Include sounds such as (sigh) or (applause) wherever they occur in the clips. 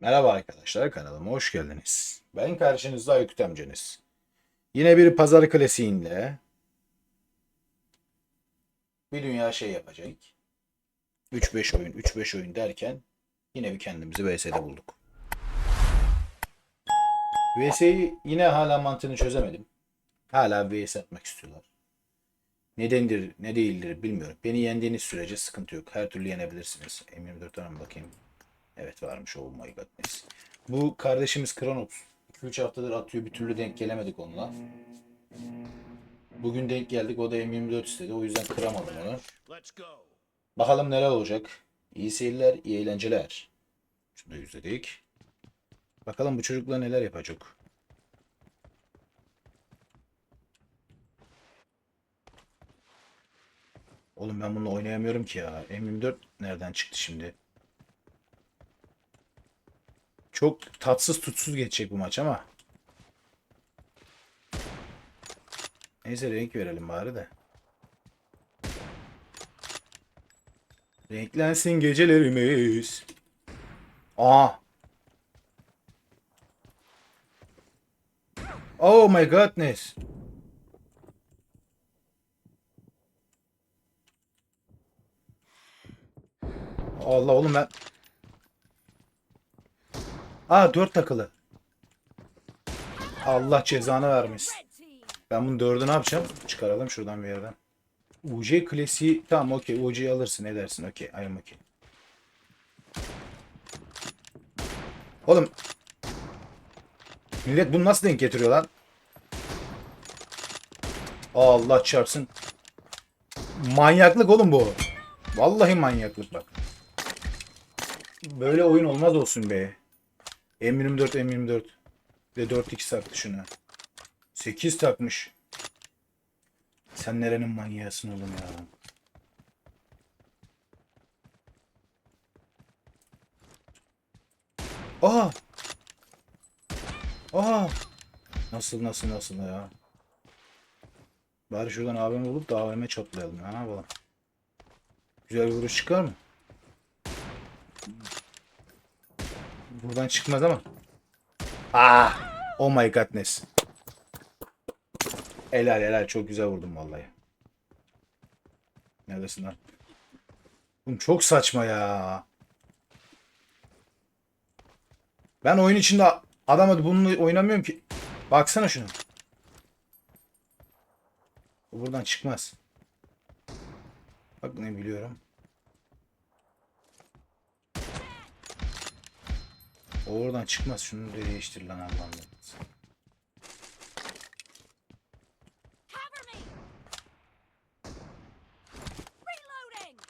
Merhaba arkadaşlar kanalıma hoş geldiniz. Ben karşınızda Aykut amcanız. Yine bir pazar klasiğinle bir dünya şey yapacak. 3-5 oyun 3-5 oyun derken yine bir kendimizi VS'de bulduk. VS'yi yine hala mantığını çözemedim. Hala VS atmak istiyorlar. Nedendir ne değildir bilmiyorum. Beni yendiğiniz sürece sıkıntı yok. Her türlü yenebilirsiniz. M24'ten mi bakayım. Evet varmış oh my godness. Bu kardeşimiz Kronos. 2-3 haftadır atıyor bir türlü denk gelemedik onunla. Bugün denk geldik o da M24 istedi o yüzden kıramadım onu. Bakalım neler olacak. İyi seyirler, iyi eğlenceler. Şunu da yüzledik. Bakalım bu çocuklar neler yapacak. Oğlum ben bununla oynayamıyorum ki ya. M24 nereden çıktı şimdi? Çok tatsız tutsuz geçecek bu maç ama. Neyse renk verelim bari de. Renklensin gecelerimiz. Aa. Oh my godness. Allah oğlum ben... Aa dört takılı. Allah cezanı vermesin. Ben bunu dördü ne yapacağım? Çıkaralım şuradan bir yerden. UC klasiği tamam okey UC'yi alırsın ne dersin okey am okey. Oğlum Millet bunu nasıl denk getiriyor lan? Allah çarpsın. Manyaklık oğlum bu. Vallahi manyaklık bak. Böyle oyun olmaz olsun be. M24 M24 ve 4x taktı şuna. 8 takmış. Sen nerenin manyağısın oğlum ya? Aa! Aa! Nasıl nasıl nasıl ya? Bari şuradan AVM bulup da AVM çatlayalım ya. Yapalım? Güzel vuruş çıkar mı? Buradan çıkmaz ama. Ah! Oh my godness. Helal helal çok güzel vurdum vallahi. Neredesin lan? Oğlum çok saçma ya. Ben oyun içinde adamı bununla oynamıyorum ki. Baksana şunu. Bu buradan çıkmaz. Bak ne biliyorum. O oradan çıkmaz. Şunu da değiştir lan Allah'ım. Cover me! Reloading!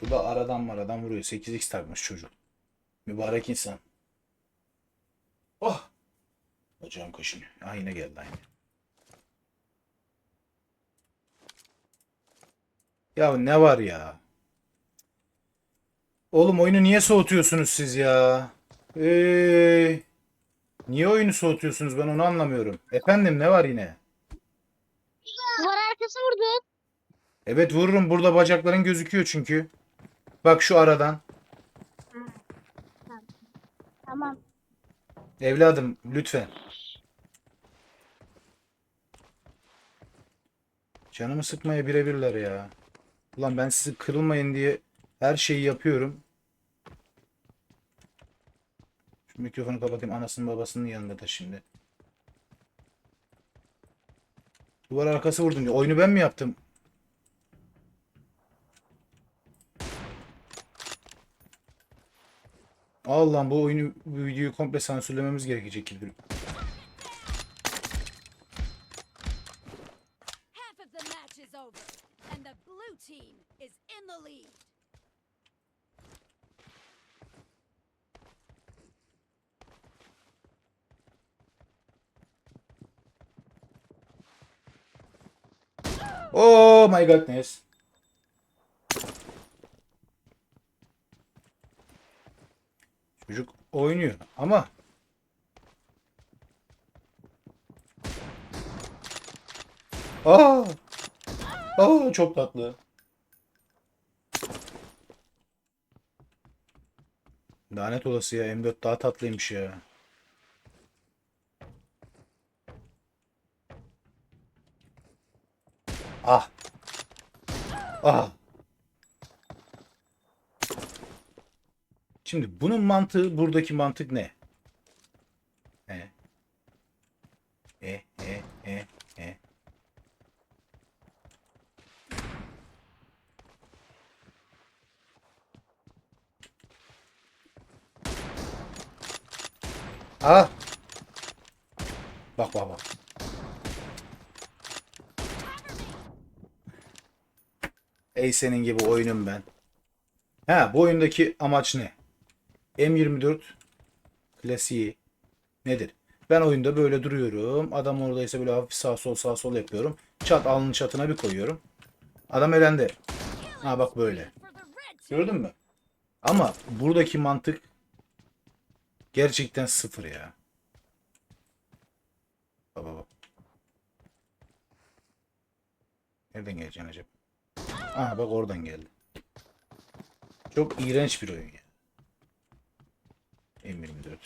Bu da aradan maradan vuruyor. 8x takmış çocuk. Mübarek insan. Oh! Bacağım kaşınıyor. Ha yine geldi aynı. Ya ne var ya? Oğlum oyunu niye soğutuyorsunuz siz ya? Ee, niye oyunu soğutuyorsunuz ben onu anlamıyorum. Efendim ne var yine? Duvar arkası vurdun. Evet vururum burada bacakların gözüküyor çünkü. Bak şu aradan. Tamam. Evladım lütfen. Canımı sıkmaya birebirler ya. Ulan ben sizi kırılmayın diye her şeyi yapıyorum. Şu mikrofonu kapatayım. Anasının babasının yanında da şimdi. Duvar arkası vurdum diyor. Oyunu ben mi yaptım? Allah'ım bu oyunu bu videoyu komple sansürlememiz gerekecek gibi. İs over, and the blue team is in the lead. Oh my goodness. Çocuk oynuyor ama Aa! Aa çok tatlı. Lanet olası ya M4 daha tatlıymış ya. Ah. Ah. Şimdi bunun mantığı buradaki mantık ne? Ah. Bak bak bak. Ey senin gibi oyunum ben. Ha bu oyundaki amaç ne? M24 klasiği nedir? Ben oyunda böyle duruyorum. Adam oradaysa böyle hafif sağ sol sağ sol yapıyorum. Çat alnın çatına bir koyuyorum. Adam elendi. Ha bak böyle. Gördün mü? Ama buradaki mantık gerçekten sıfır ya. Baba bak. Nereden geleceksin acaba? Aha bak oradan geldi. Çok iğrenç bir oyun ya. M24.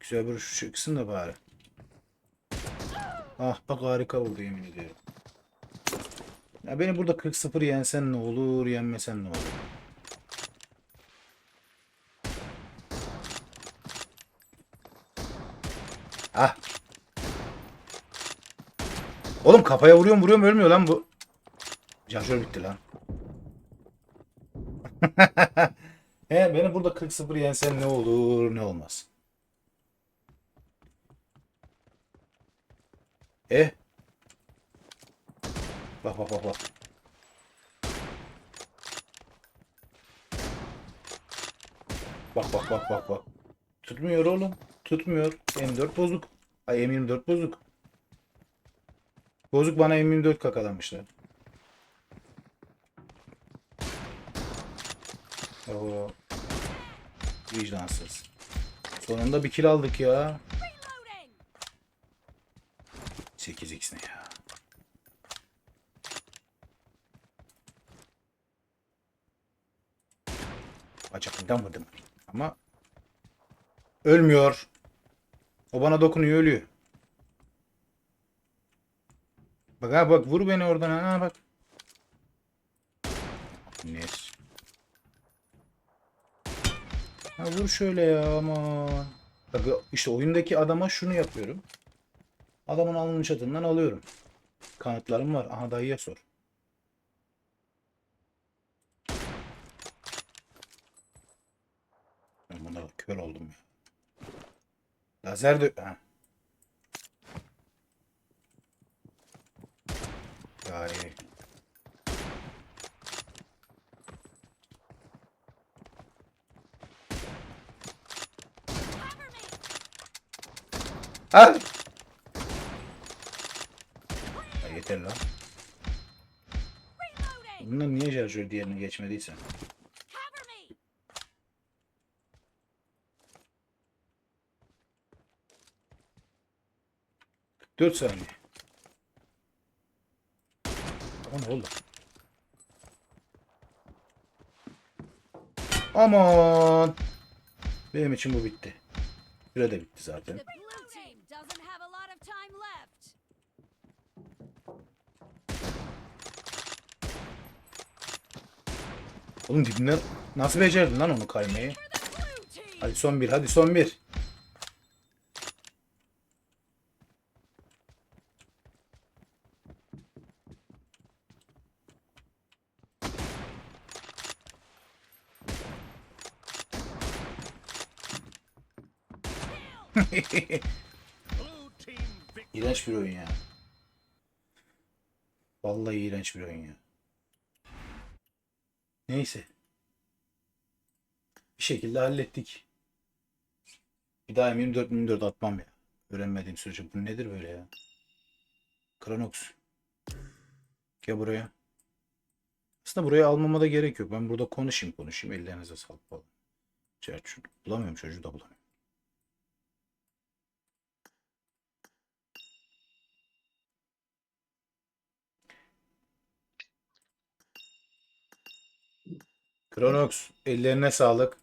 Güzel bir şu çıksın da bari. Ah bak harika oldu yemin ediyorum. Ya beni burada 40-0 yensen ne olur, yenmesen ne olur. Ah. Oğlum kafaya vuruyorum vuruyorum ölmüyor lan bu. Şarjör bitti lan. (laughs) He beni burada 40-0 yensen ne olur ne olmaz. E. Bak bak bak bak. Bak bak bak bak bak. Tutmuyor oğlum. Tutmuyor. M4 bozuk. Ay M24 bozuk. Bozuk bana M24 kakalamışlar. Oo. Vicdansız. Sonunda bir kill aldık ya. Reloading. 8x ne ya? Vurdum. Ama ölmüyor. O bana dokunuyor ölüyor. Bak ha bak vur beni oradan ha bak. Nes. Ha vur şöyle ya aman. Bak işte oyundaki adama şunu yapıyorum. Adamın alnının çatından alıyorum. Kanıtlarım var. Aha dayıya sor. Kör oldum ya. Lazer de... Ha. Ya iyi. Ha! Yeter lan. Bunlar niye şarjör diğerini geçmediyse. 4 saniye. O ne oldu? Aman. Benim için bu bitti. Süre de bitti zaten. Oğlum dibinden nasıl becerdin lan onu kaymayı? Hadi son bir, hadi son bir. (laughs) İğrenç bir oyun ya. Vallahi iğrenç bir oyun ya. Neyse. Bir şekilde hallettik. Bir daha M24 M24 atmam ya. Öğrenmediğim sürece. Bu nedir böyle ya? Kronox. Gel buraya. Aslında buraya almama da gerek yok. Ben burada konuşayım konuşayım. Ellerinize sağlık falan. Bulamıyorum çocuğu da bulamıyorum. Kronox ellerine sağlık.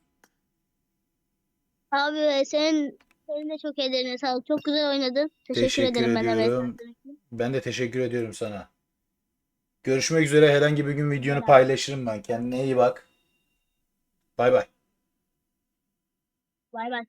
Abi senin senin de çok ellerine sağlık. Çok güzel oynadın. Teşekkür, Teşekkür ederim bana ediyorum. için. Ben de teşekkür ediyorum sana. Görüşmek üzere. Herhangi bir gün videonu paylaşırım ben. Kendine iyi bak. Bay bay. Bay bay.